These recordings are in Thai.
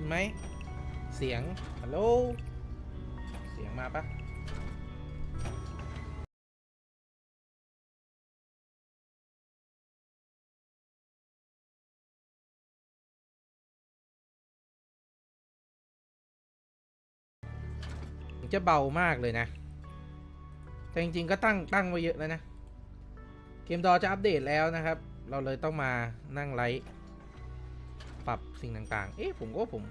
ขึ้นไหม เสียง ฮัลโหล เสียงมาปะจะเบามากเลยนะ แต่จริงๆก็ตั้งตั้งไว้เยอะแล้วนะ เกมดอจะอัปเดตแล้วนะครับ เราเลยต้องมานั่งไลฟ์ ปรับสิ่งต่างๆ เอ๊ะผมก็ผม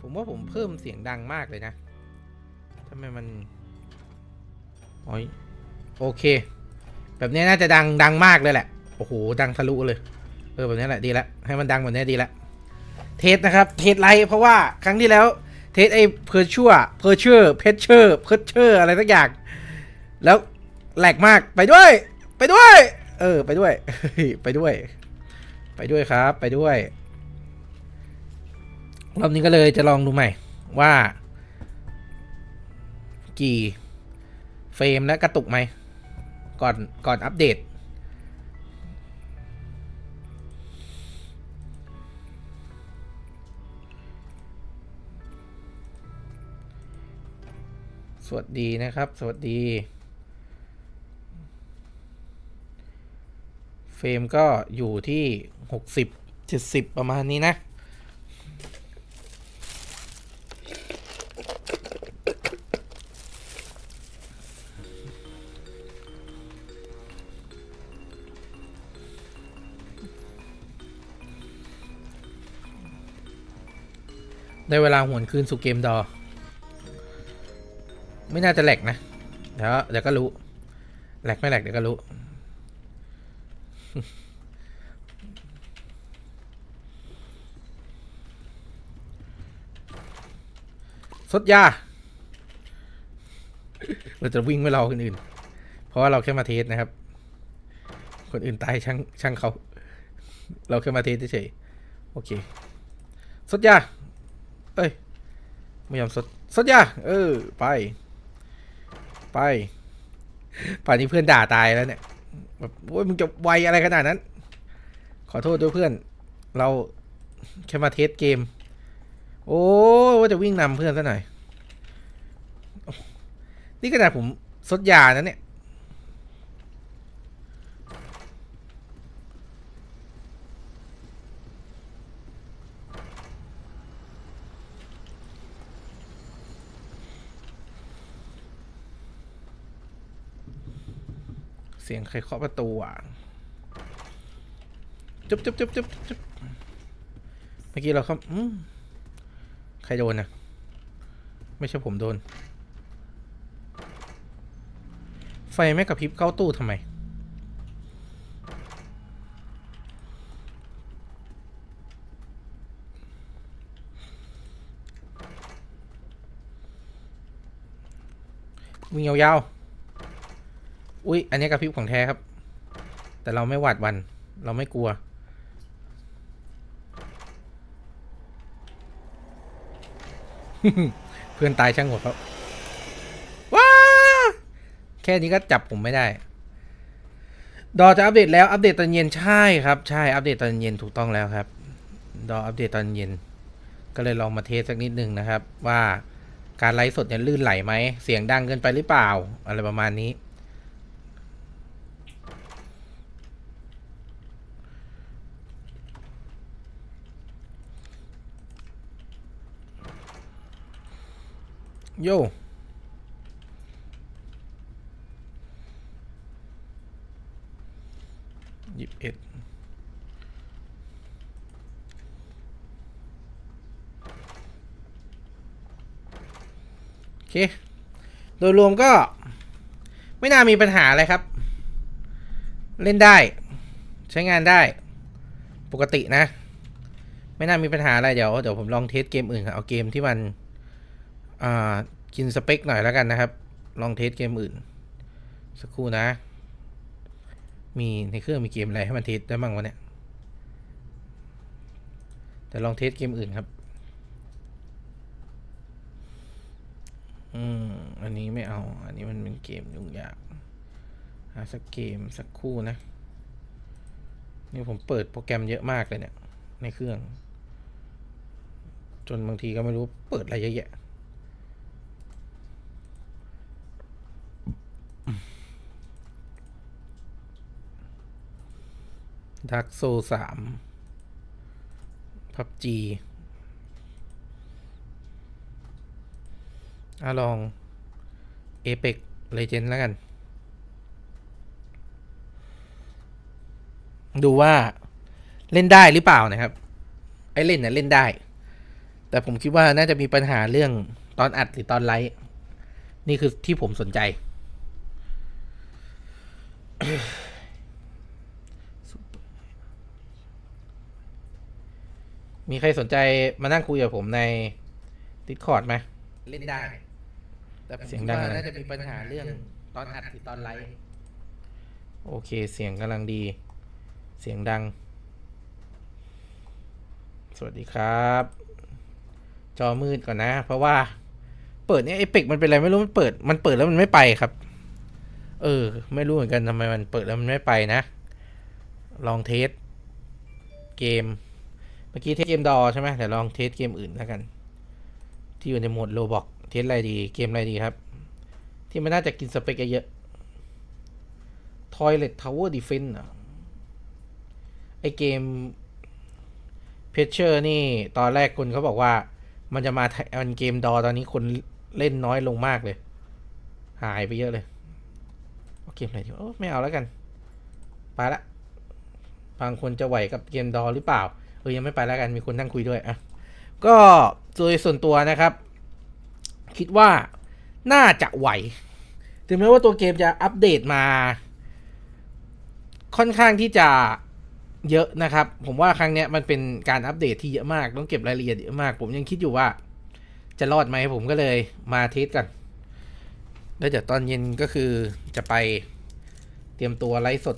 ผมว่าผมเพิ่มเสียงดังมากเลยนะทำไมมันโอ้ยโอเค แบบนี้น่าจะดังดังมากเลยแหละ โอ้โห ดังทะลุเลย เออแบบนี้แหละดีล้วให้มันดังแบบนี้ดีล้วเทสนะครับ เทสไลฟ์เพราะว่าครั้งที่แล้ว เทสไอ้เพอร์ชัวเพอร์เชอร์เพชเชอร์เพชเชอร์อะไรสักอย่าง แล้วแหลกมาก ไปด้วย ไปด้วย เออ ไปด้วย ไปด้วย ไปด้วยครับไปด้วย รอบนี้ก็เลยจะลองดูใหม่ ว่า กี่เฟรมและกระตุกไหม ก่อนก่อนอัปเดตสวัสดีนะครับ สวัสดี เฟรมก็อยู่ที่ 60 70ประมาณนี้นะ ได้เวลาหวนคืนสู่เกมดอ ไม่น่าจะแหลกนะ เดี๋ยวเดี๋ยวก็รู้แหลกไม่แหลกเดี๋ยวก็รู้ สดยา เราจะวิ่งไม่รอคนอื่น เพราะว่าเราแค่มาเทสนะครับ คนอื่นตายช่างช่างเขา เราแค่มาเทสเฉยๆโอเค สดยา เอ้ย ไม่ยอมสด สดยา เออ ไป ไปป่านนี้เพื่อนด่าตายแล้วเนี่ยแบบโอ้ยมึงจะไวอะไรขนาดนั้น ขอโทษด้วยเพื่อน เราแค่มาเทสเกม โอ้ว่าจะวิ่งนำเพื่อนซะหน่อย นี่ขนาดผมซดยานะเนี่ยเสียงใครเคาะประตูอะ จุ๊บจุ๊บจุ๊บจุ๊บจุ๊บเมื่อกี้เราเข้า ครโดนนะไม่ใช่ผมโดน ไฟไม่กระพริบเข้าตู้ทำไม วิ่งยาวๆ อุ้ยอันนี้กระพริบของแท้ครับ แต่เราไม่หวาดวัน เราไม่กลัว เพื่อนตายช่างหัวเขาว้าแค่นี้ก็จับผมไม่ได้ ดอจะอัปเดตแล้วอัปเดตตอนเย็นใช่ครับใช่อัปเดตตอนเย็นถูกต้องแล้วครับ ดออัปเดตตอนเย็น ก็เลยลองมาเทสสักนิดนึงนะครับ ว่าการไลฟ์สดเนี่ยลื่นไหลไหมเสียงดังเกินไปหรือเปล่า อะไรประมาณนี้ โยยี่สิบเอ็ดโอเค โดยรวมก็ ไม่น่ามีปัญหาอะไรครับ เล่นได้ ใช้งานได้ปกตินะ ไม่น่ามีปัญหาอะไรเดี๋ยวเดี๋ยวผมลองเทสเกมอื่นครับเอาเกมที่มัน กินสเปคหน่อยแล้วกันนะครับ ลองเทสเกมอื่น สักครู่นะ มีในเครื่องมีเกมอะไรให้มันเทสได้บ้างวะเนี่ย แต่ลองเทสเกมอื่นครับ อืมออันนี้ไม่เอา อันนี้มันเป็นเกมยุ่งยากหาสักเกมสักคู่นะ นี่ผมเปิดโปรแกรมเยอะมากเลยเนี่ย ในเครื่อง จนบางทีก็ไม่รู้เปิดอะไรเยอะแยะ ดักโซสามพับจีอะลองเอ e ป l เลเจน d แล้วกัน ดูว่าเล่นได้หรือเปล่านะครับ ไอ้เล่นเนี่ยเล่นได้ แต่ผมคิดว่าน่าจะมีปัญหาเรื่องตอนอัดหรือตอนไลฟ์นี่คือที่ผมสนใจ มีใครสนใจมานั่งคุยกับผมใน Discord ไหม เล่นได้ แต่ผมเสียงคิดดังว่านะน่าจะมีปัญหาเรื่องตอนอัดหรือตอนไลฟ์โอเค เสียงกำลังดี เสียงดัง สวัสดีครับ จอมืดก่อนนะ เพราะว่า เปิดเนี่ยไอเป็กมันเป็นอะไรไม่รู้มันเปิด มันเปิดแล้วมันไม่ไปครับ เออ ไม่รู้เหมือนกันทำไมมันเปิดแล้วมันไม่ไปนะ ลองเทส เกมเมื่อกี้เทสเกมดอใช่ไหมเดี๋ยวลองเทสเกมอื่นแล้วกัน ที่อยู่ในโหมดโลบอกเทสอะไรดี เกมอะไรดีครับ ที่มันน่าจะกินสเปคเยอะๆ Toilet Tower Defense เหรอไอเกมเพชเชอร์นี่ตอนแรกคนเขาบอกว่า มันจะมาไทมันเกมดอตอนนี้คนเล่นน้อยลงมากเลย หายไปเยอะเลยเกมอะไรดีโอ้ไม่เอาแล้วกัน ไปละบางคนจะไหวกับเกมดอหรือเปล่า ออยังไม่ไปแล้วกันมีคนนั่งคุยด้วยอะก็โดยส่วนตัวนะครับ คิดว่าน่าจะไหว ถึงแม้ว่าตัวเกมจะอัปเดตมา ค่อนข้างที่จะเยอะนะครับ ผมว่าครั้งนี้มันเป็นการอัปเดตที่เยอะมาก ต้องเก็บรายละเอียดเยอะมาก ผมยังคิดอยู่ว่า จะรอดไหมผมก็เลยมาเทสกัน แล้วเดี๋ยวตอนเย็นก็คือจะไปเตรียมตัวไลฟ์สด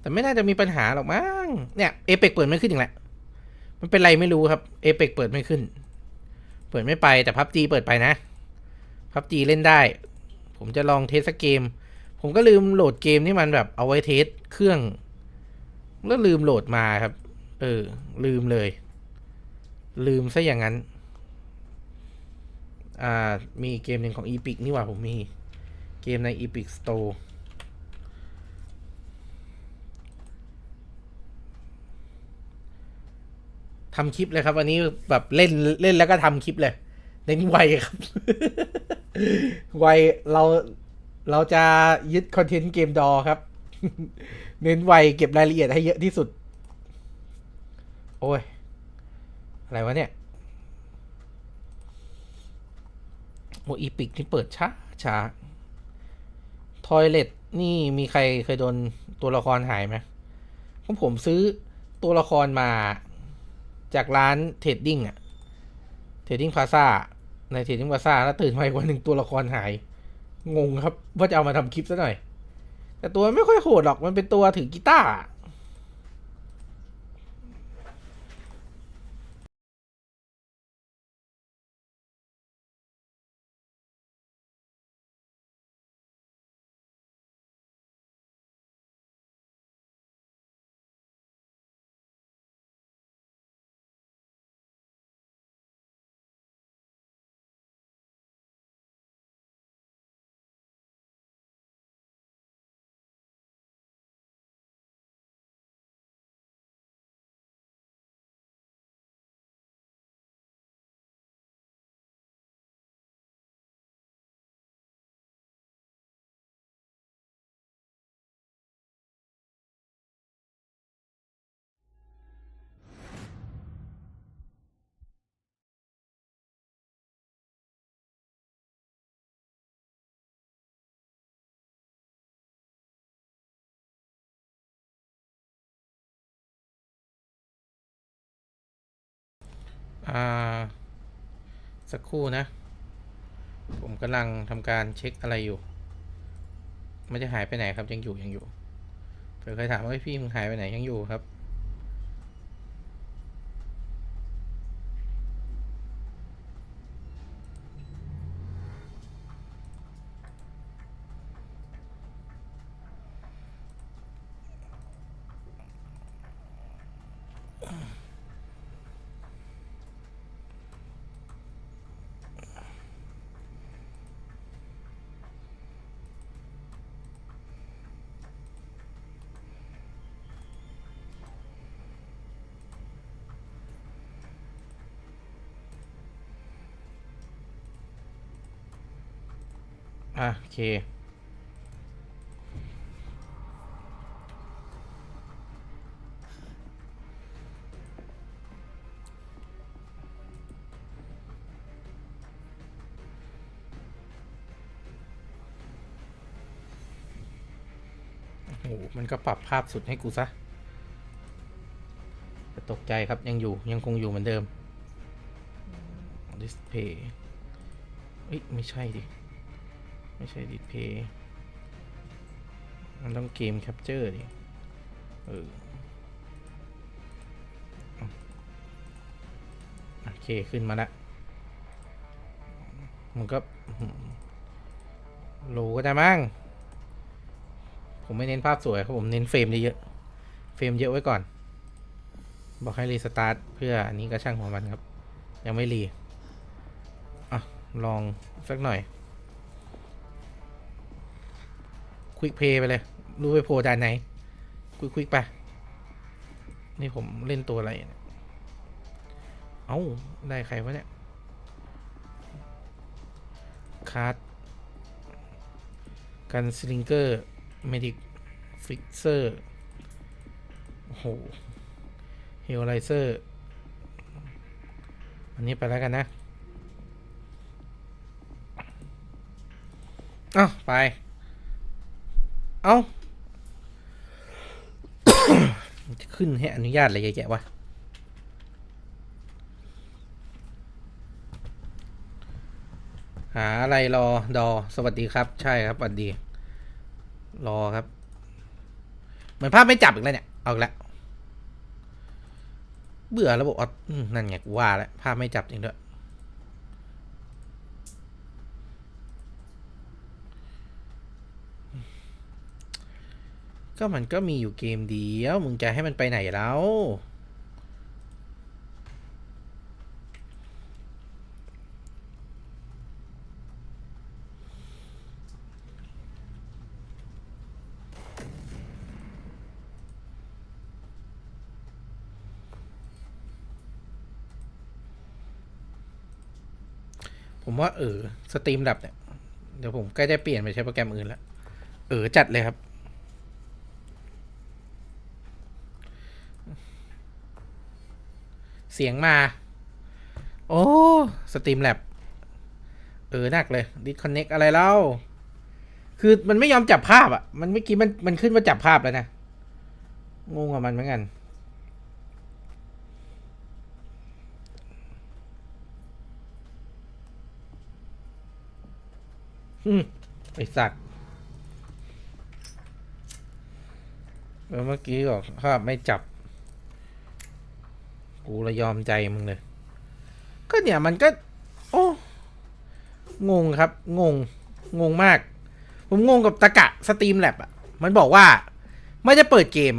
แต่ไม่น่าจะมีปัญหาหรอกมั้งเนี่ยเอเปกเปิดไม่ขึ้นอีกแล้วมันเป็นไรไม่รู้ครับเอเปกเปิดไม่ขึ้น เปิดไม่ไปแต่พับจีเปิดไปนะพับจีเล่นได้ ผมจะลองเทสสักเกม ผมก็ลืมโหลดเกมที่มันแบบเอาไว้เทสเครื่องแล้วลืมโหลดมาครับ เออ ลืมเลย ลืมซะอย่างนั้น อ่า มีเกมหนึ่งของ Epic นี่หว่าผมมี เกมใน Epic Store ทำคลิปเลยครับวันนี้แบบเล่นเล่นแล้วก็ทำคลิปเลยเน้นไวครับ ไวเราเราจะยึดคอนเทนต์เกมดอครับ เน้นไวเก็บรายละเอียดให้เยอะที่สุด โอ้ย อะไรวะเนี่ยโอ้อีพิกนี่เปิดช้าช้าทอยเลตนี่มีใครเคยโดนตัวละครหายไหมของผมซื้อตัวละครมา จากร้านเทรดดิ้งอะเทรดดิ้งพาซาในเทรดดิ้งพาซาแล้วตื่นมาอีกวันหนึ่งตัวละครหาย งงครับ ว่าจะเอามาทำคลิปซะหน่อย แต่ตัวไม่ค่อยโหดหรอกมันเป็นตัวถือกีตาร์ สักครู่นะ ผมกำลังทำการเช็คอะไรอยู่ ไม่จะหายไปไหนครับยังอยู่ยังอยู่เผื่อใครถามว่าพี่มึงหายไปไหนยังอยู่ครับ อะโอเค โอ้มันก็ปรับภาพสุดให้กูซะแต่ตกใจครับยังอยู่ยังคงอยู่เหมือนเดิม display เอ้ยไม่ใช่ดิ ไม่ใช่ display มันต้องเกม capture ดิ เออ โอเค ขึ้นมาละ มันก็โลก็ได้มั้ง ผมไม่เน้นภาพสวยครับผมเน้นเฟรมเยอะๆเฟรมเยอะไว้ก่อน บอกให้รีสตาร์ทเพื่ออันนี้ก็ช่างหัวมันครับ ยังไม่รี อะ ลองสักหน่อย ควิกเพย์ไปเลย รู้ไปโพลด้านไหน ควิกควิกไป นี่ผมเล่นตัวอะไร เอ้า ได้ใครวะเนี่ย คาร์ดกันสลิงเกอร์ เมดิกฟิกเซอร์ โอ้โห เฮลไลเซอร์ อันนี้ไปแล้วกันนะอ้าไป เอ้าจะขึ้นให้อนุญาตอะไรเยแยะวะหาอะไรรอดอ สวัสดีครับ ใช่ครับสวัสดี รอครับ เหมือนภาพไม่จับอีกแล้วเนี่ย เอาแล้ว เบื่อระบบอออืมนั่นไงกูว่าแล้วภาพไม่จับจริงด้วย ก็มันก็มีอยู่เกมเดียว มึงจะให้มันไปไหนแล้วผมว่าเออสตรีมดับเนี่ย เดี๋ยวผมใกล้จะเปลี่ยนไปใช้โปรแกรมอื่นแล้ว เออจัดเลยครับ เสียงมา โอ้สตรีมแลบเออหนักเลยดิสคอนเน็กอะไรเล่าคือมันไม่ยอมจับภาพอะ่ะ มันเมื่อกี้มันมันขึ้นมาจับภาพแล้วนะ งงกับมันเหมือนกัน อืมไอสัตว์เมื่อกี้บอกภาพไม่จับ กูละยอมใจมึงเลย ก็เนี่ยมันก็ โอ้งงครับ งง งงมาก ผมงงกับตะกะสตรีมแลบอะ มันบอกว่า ไม่ได้เปิดเกม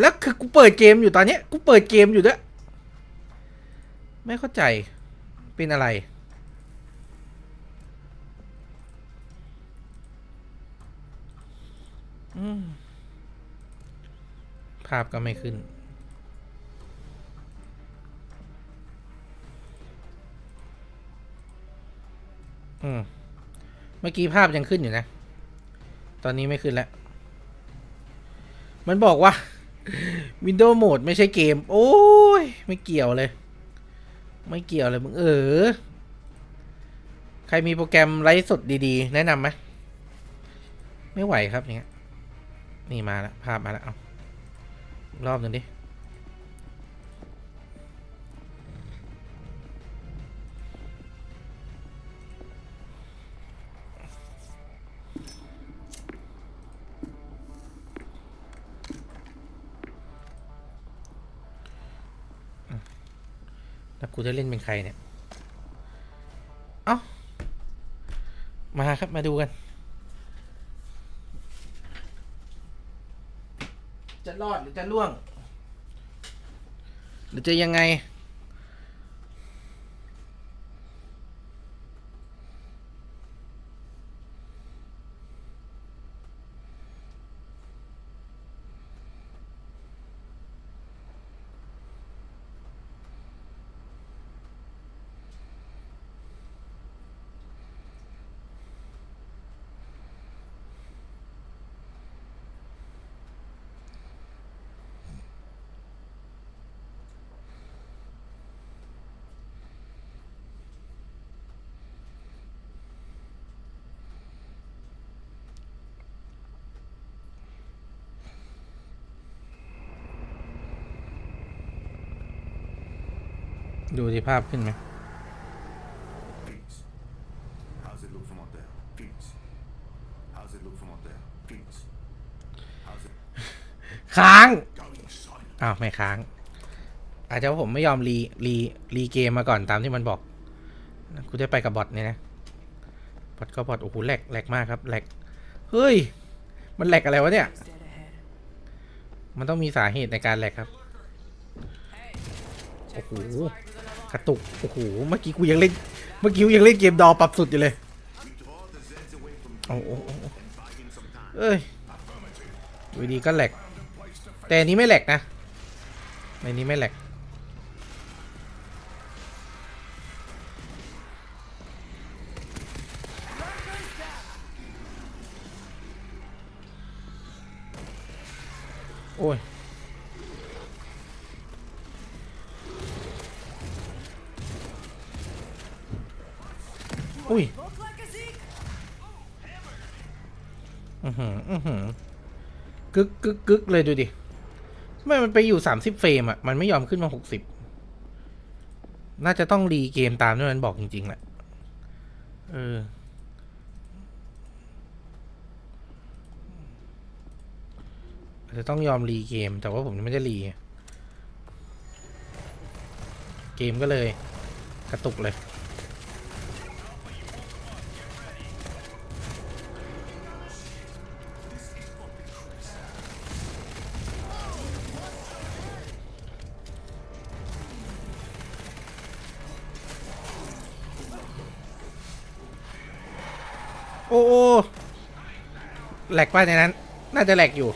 แล้วคือกูเปิดเกมอยู่ตอนเนี้ย กูเปิดเกมอยู่ด้วย ไม่เข้าใจ เป็นอะไรภาพก็ไม่ขึ้น อืม เมื่อกี้ภาพยังขึ้นอยู่นะ ตอนนี้ไม่ขึ้นแล้ว มันบอกว่า Windows Mode ไม่ใช่เกม โอ้ย ไม่เกี่ยวเลย ไม่เกี่ยวเลยมึงเออ ใครมีโปรแกรมไลฟ์สดดีๆ แนะนำไหม ไม่ไหวครับอย่างเงี้ย นี่มาแล้วภาพมาแล้ว เอารอบหนึ่งดิ กูจะเล่นเป็นใครเนี่ย เอ้า มาครับมาดูกัน จะรอดหรือจะล่วง หรือจะยังไง ดูที่ภาพขึ้นไหม Peace. How's it look from up there? Peace. How's it look from up there? Peace. How's it ค้าง going, son? อ้าว ไม่ค้าง อาจจะว่าผมไม่ยอมรี รี รีเกมมาก่อนตามที่มันบอก กูจะไปกับบอทเนี่ยนะ บอทก็บอทโอ้โหแหลกแหลกมากครับแหลก เฮ้ย มันแหลกอะไรวะเนี่ย มันต้องมีสาเหตุในการแหลกครับ โอ้โห กระตุก โอ้โห เมื่อกี้กูยังเล่น เมื่อกี้กูยังเล่นเกมดอปรับสุดอยู่เลย โอ้โหเอ้ยอยู่ดีก็แหลก แต่อันนี้ไม่แหลกนะ ในนี้ไม่แหลกโอ้ย กึกกึกกึกเลยดูดิทำไมมันไปอยู่สามสิบเฟรมอะ มันไม่ยอมขึ้นมาหกสิบน่าจะต้องรีเกมตามที่มันบอกจริงๆแหละ เออจจะต้องยอมรีเกม แต่ว่าผมยังไม่ได้รี เกมก็เลย กระตุกเลย แหลกป่าในนั้น น่าจะแหลกอยู่